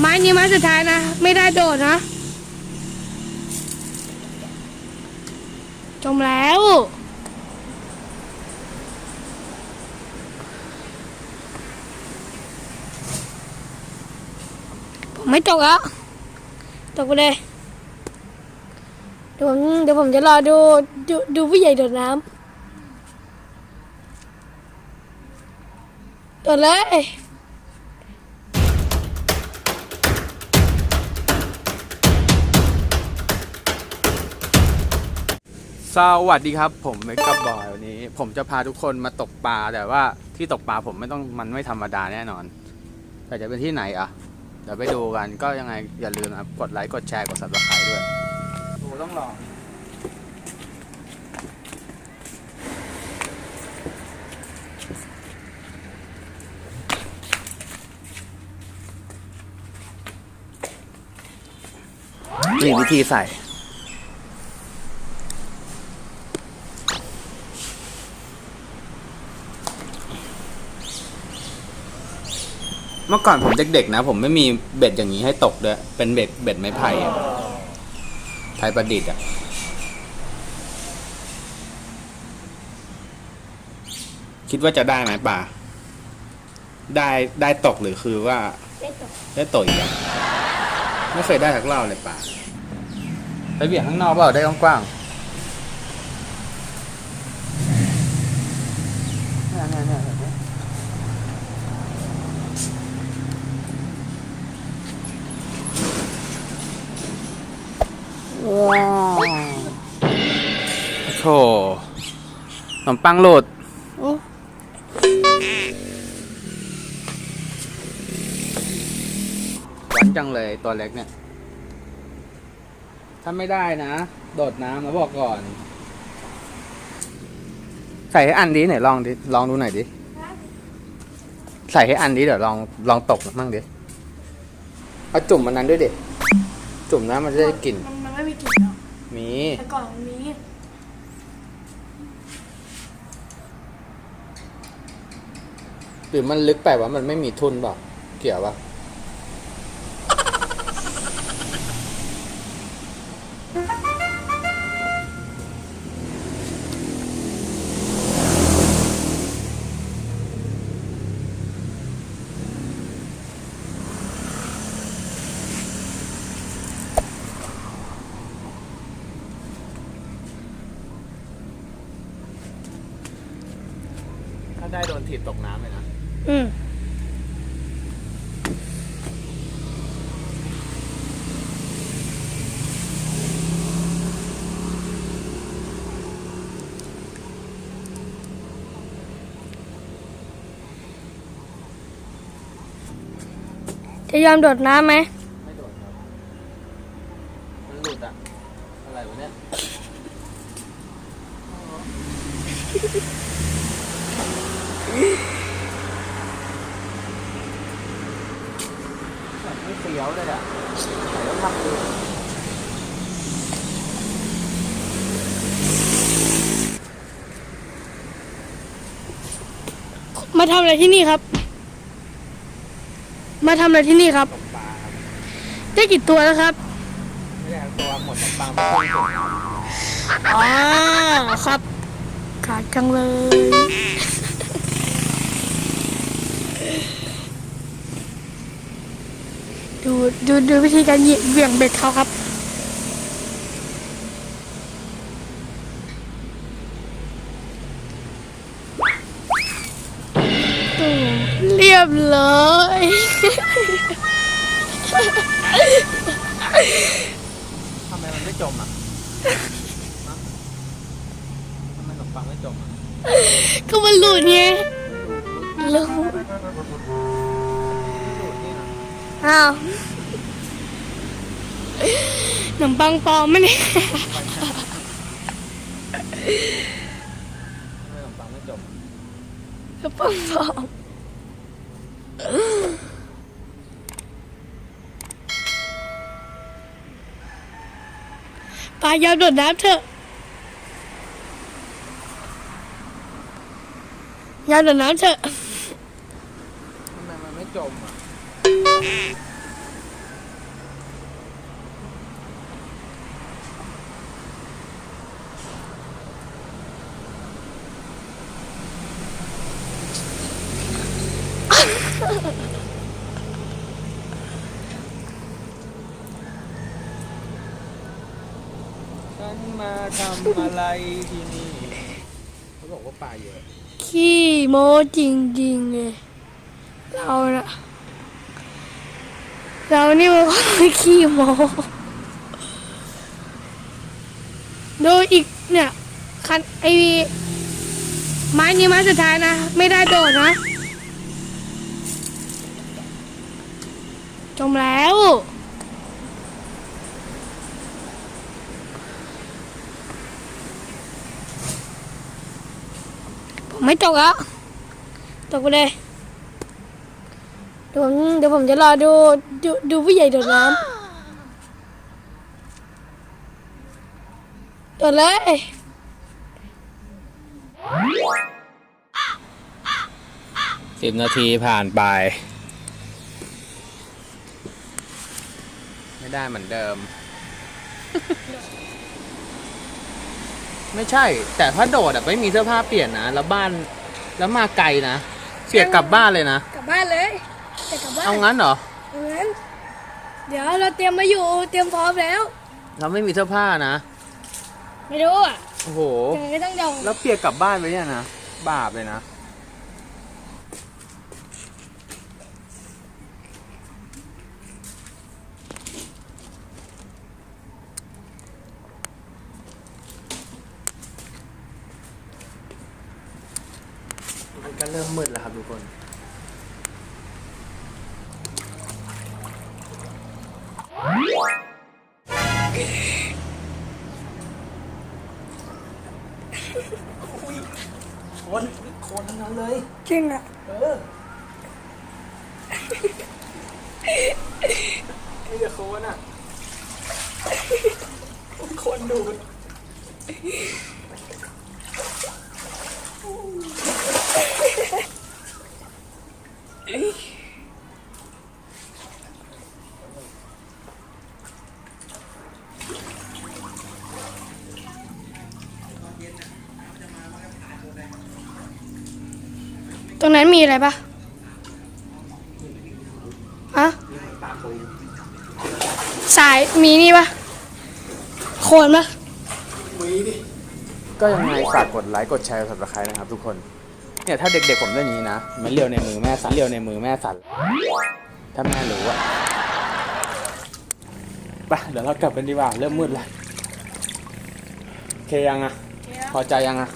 ไม้นี้ไม้สุดท้ายนะ ไม่ได้โดดนะ จมแล้ว ผมไม่ตกแล้ว ตกไปเลยเดี๋ยวผมเดี๋ยวผมจะรอดูดูดูผู้ใหญ่โดดน้ำโดดเลย สวัสดีครับ ผมเมกับบอยวันนี้ ผมจะพาทุกคนมาตกปลาแต่ว่าที่ตกปลาผมไม่ต้องมันไม่ธรรมดาแน่นอน แต่จะเป็นที่ไหนอะเดี๋ยวไปดูกันก็ยังไงอย่าลืมนะครับกดไลค์กดแชร์กด subscribe ด้วยดูต้องลองนี่วิธีใส่ เมื่อก่อนผมเด็กๆนะ ผมไม่มีเบ็ดอย่างนี้ให้ตกด้วยเป็นเบ็ดเบ็ดไม้ไผ่อะไผ่ประดิษฐ์อะคิดว่าจะได้ไหมป่า ได้ได้ตกหรือคือว่า ได้ตกอีกอะไม่เคยได้ทักเล่าเลยป่าไปเบี่ยงข้างนอกเปล่าได้กว้างๆเนี่ยเนี่ยเนี่ย ว้าวโธ่ขนมปังหลุดโอ้หวานจังเลยตัวเล็กเนี่ย ถ้าไม่ได้นะ โดดน้ำแล้วบอกก่อน ใส่ให้อันดิไหน่อยลองดิ ลองดูหน่อยดิ ใส่ให้อันดิเดี๋ยวลองลองตกมั่งดิ เอาจุ่มมันนั้นด้วยดิ จุ่มน้ำมันจะได้กลิ่น มี แต่ก่อนมันมีหรือมันลึกไปวะมันไม่มีทุนเปล่าเกี่ยวปะ ถ้าได้โดนถีบตกน้ำเลยนะ อืมจะยอมโดดน้ำไหม ไม่โดนครับ มันหลุดอะอะไรวะเนี่ย แบบไม่เสียวเลยอะใส่แล้วทำดูมาทำอะไรที่นี่ครับ มาทำอะไรที่นี่ครับ ตกปลาครับได้กี่ตัวแล้วครับ ไม่ได้เอาตัวหมดของปลาไม่ต้องจุ่มอ๋อครับขาดจังเลย ดูดูดูวิธีการเหยียบเหวี่ยงเบ็ดเขาครับเรียบร้อยทำไมมันไม่จมอะฮะทำไมขนมปังไม่จมอะก็มันหลุดไงหลุดดูดนี่นะอ้าว ขนมปังปลอมไหมเนี่ยทำไมขนมปังไม่จมอะขนมปังปลอมปลายอมโดดน้ำเถอะยอมโดดน้ำเถอะทำไมมันไม่จมอะ ฉันมาทำอะไรที่นี่เขาบอกว่าป่าเยอะ ขี้โม้จริงๆเลยเราน่ะเรานี่มันก็ขี้โม้ดูอีกเนี่ยคันไอไม้นี้ไม้สุดท้ายนะ ไม่ได้โดดนะ จมแล้ว ผมไม่ตกแล้ว ตกไปเลยเดี๋ยวผมเดี๋ยวผมจะรอดูดูดูผู้ใหญ่โดดน้ำโดดเลยสิบนาทีผ่านไป ไม่ได้เหมือนเดิม ไม่ใช่ แต่ถ้าโดดอะไม่มีเสื้อผ้าเปลี่ยนนะ แล้วบ้าน แล้วมาไกลนะ เสียกลับบ้านเลยนะ กลับบ้านเลยจะกลับบ้านเอางั้นเหรอ เอางั้น เดี๋ยวเราเตรียมมาอยู่ เตรียมพร้อมแล้ว เราไม่มีเสื้อผ้านะ ไม่รู้อะ โอ้โหยังไงก็ต้องยอมแล้วเปียกกลับบ้านไปเนี่ยนะ บาปเลยนะ มันก็เริ่มมืดแล้วครับทุกคนคนคนทั้งนั้นเลย จริงอะ เออนี่จะโคนอะ คนดูดเตรงนั้นมีอะไรปะฮะสายมีนี่ปะโคนปะ ก็ยังไงฝากกดไลค์กดแชร์สับสไครต์นะครับทุกคน เนี่ยถ้าเด็กๆผมเล่นอย่างนี้นะมันเลี้ยวในมือแม่สั่นเลี้ยวในมือแม่สั่นถ้าแม่รู้อะไปเดี๋ยวเรากลับกันดีกว่าเริ่มมืดแล้วโอเคยังอะพอใจยังอะ